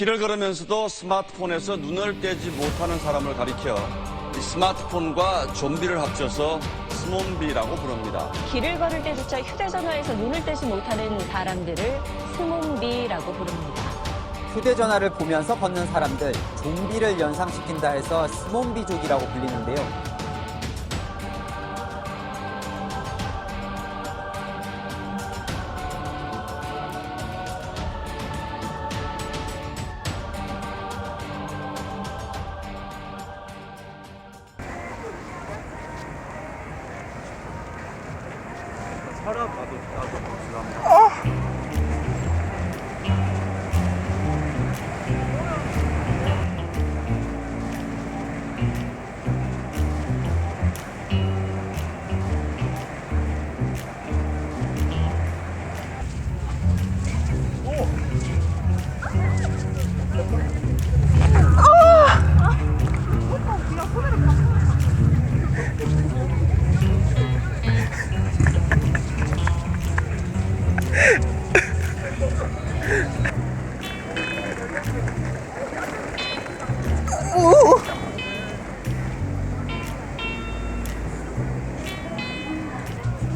길을 걸으면서도 스마트폰에서 눈을 떼지 못하는 사람을 가리켜 이 스마트폰과 좀비를 합쳐서 스몬비라고 부릅니다. 길을 걸을 때조차 휴대전화에서 눈을 떼지 못하는 사람들을 스몬비라고 부릅니다. 휴대전화를 보면서 걷는 사람들, 좀비를 연상시킨다 해서 스몬비족이라고 불리는데요. あ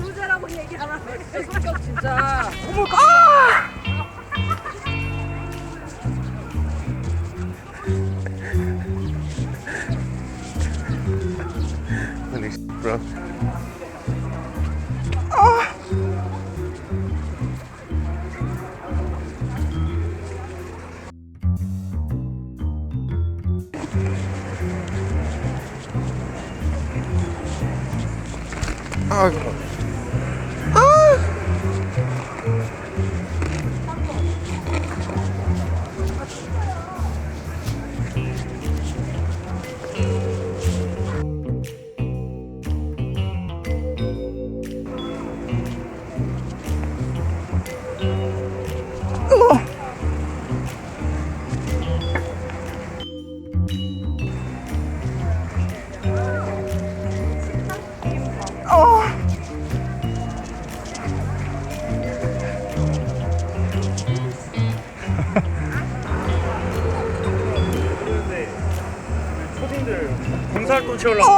부자라고 얘기하라. 성격 진짜. bro. 아. 아. 으아. 초딩들 봉사활동 채우려고